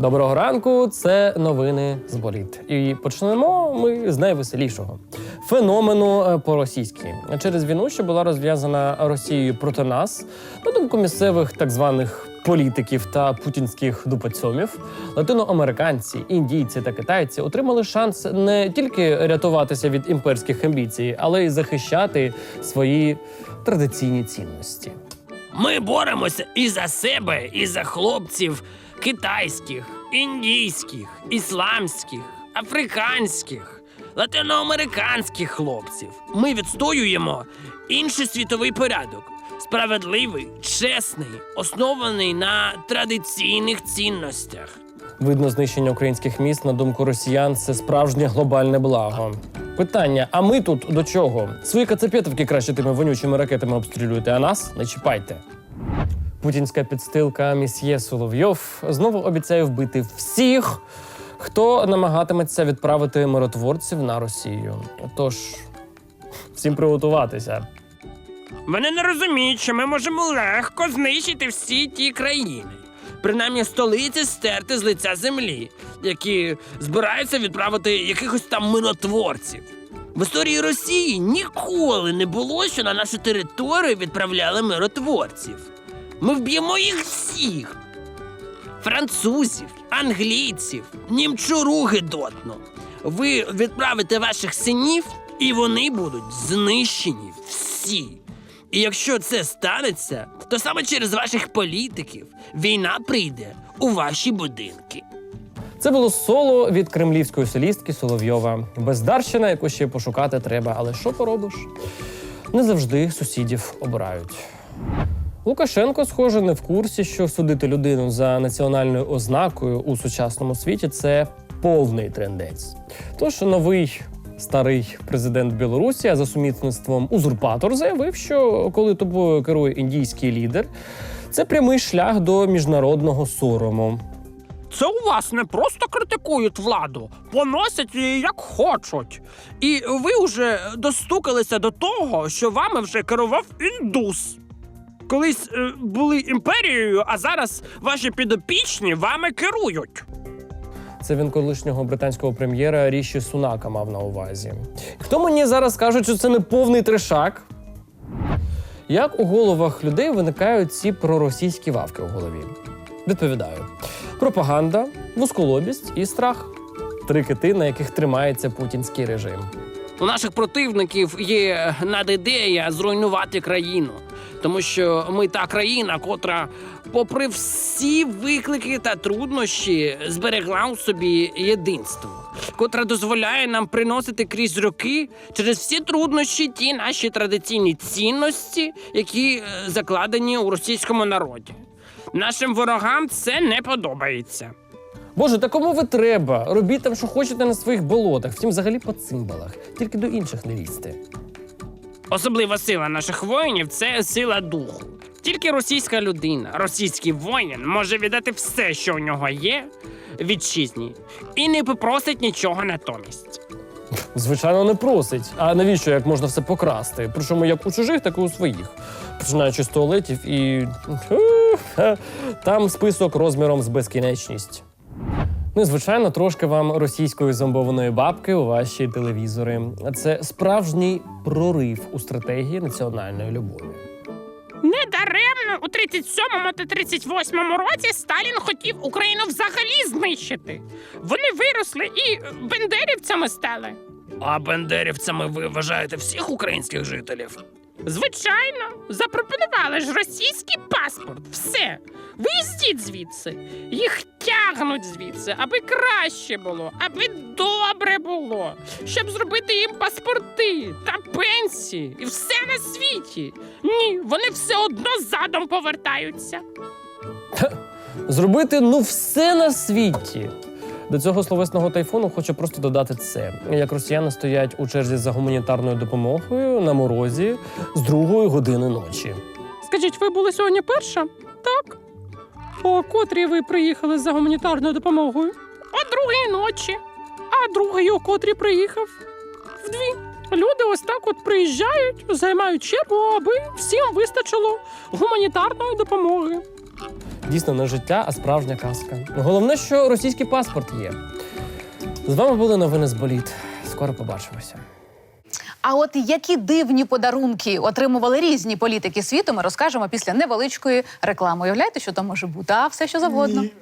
Доброго ранку, це новини з боліт. І почнемо ми з найвеселішого феномену е, по-російськи. Через війну, що була розв'язана Росією проти нас, на думку місцевих так званих політиків та путінських дупацьомів, латиноамериканці, індійці та китайці отримали шанс не тільки рятуватися від імперських амбіцій, але й захищати свої традиційні цінності. Ми боремося і за себе, і за хлопців китайських, індійських, ісламських, африканських, латиноамериканських хлопців. Ми відстоюємо інший світовий порядок. Справедливий, чесний, оснований на традиційних цінностях. Видно, знищення українських міст, на думку росіян, це справжнє глобальне благо. Питання: а ми тут до чого? Свої кацапетовки краще тими вонючими ракетами обстрілюєте, а нас не чіпайте. Путінська підстилка місьє Соловйов знову обіцяє вбити всіх, хто намагатиметься відправити миротворців на Росію. Тож всім приготуватися. Вони не розуміють, що ми можемо легко знищити всі ті країни. Принаймні столиці стерти з лиця землі, які збираються відправити якихось там минотворців. В історії Росії ніколи не було, що на нашу територію відправляли миротворців. Ми вб'ємо їх всіх: французів, англійців, німчуру гидотно. Ви відправите ваших синів, і вони будуть знищені всі. І якщо це станеться, то саме через ваших політиків війна прийде у ваші будинки. Це було соло від кремлівської солістки Соловйова. Бездарщина, яку ще пошукати треба, але що поробиш? Не завжди сусідів обирають. Лукашенко, схоже, не в курсі, що судити людину за національною ознакою у сучасному світі це повний трендець. Тож новий старий президент Білорусі, за сумісництвом узурпатор, заявив, що коли тобою керує індійський лідер, це прямий шлях до міжнародного сорому. Це у вас не просто критикують владу, поносять її як хочуть. І ви вже достукалися до того, що вами вже керував індус. Колись е, були імперією, а зараз ваші підопічні вами керують. Це він колишнього британського прем'єра Ріші Сунака мав на увазі. Хто мені зараз скаже, що це не повний трешак? Як у головах людей виникають ці проросійські вавки у голові? Відповідаю: пропаганда, вузколобість і страх три кити, на яких тримається путінський режим. У наших противників є надідея зруйнувати країну, тому що ми та країна, котра, попри всі виклики та труднощі, зберегла у собі єдинство, котра дозволяє нам приносити крізь роки через всі труднощі ті наші традиційні цінності, які е, закладені у російському народі. Нашим ворогам це не подобається. Боже, та кому ви треба? Робіть там, що хочете на своїх болотах, втім, взагалі по цимбалах, тільки до інших не лізьте. Особлива сила наших воїнів це сила духу. Тільки російська людина, російський воїн може віддати все, що у нього є, вітчизні, і не попросить нічого натомість. Звичайно, не просить. А навіщо як можна все покрасти? Причому як у чужих, так і у своїх. Починаючи з туалетів і. Там список розміром з безкінечність. Ну і звичайно, трошки вам російської зомбованої бабки у ваші телевізори. Це справжній прорив у стратегії національної любові. Недаремно у 37-му та 38-му році Сталін хотів Україну взагалі знищити. Вони виросли і бендерівцями стали. А бендерівцями ви вважаєте всіх українських жителів? Звичайно, запропонували ж російський паспорт. Все. Виїздіть звідси. Їх тягнуть звідси, аби краще було, аби добре було, щоб зробити їм паспорти та пенсії і все на світі. Ні, вони все одно задом повертаються. Зробити ну все на світі. До цього словесного тайфуну хочу просто додати це: як росіяни стоять у черзі за гуманітарною допомогою на морозі з другої години ночі. Скажіть, ви були сьогодні перша? Так. О котрій ви приїхали за гуманітарною допомогою? О другій ночі. А другий, о котрій приїхав? Вдві. Люди ось так от приїжджають, займають чергу, аби всім вистачило гуманітарної допомоги. Дійсно, не життя, а справжня казка. Головне, що російський паспорт є. З вами були новини з боліт. Скоро побачимося. А от які дивні подарунки отримували різні політики світу, ми розкажемо після невеличкої реклами. Уявляєте, що там може бути? А все що завгодно. Ні.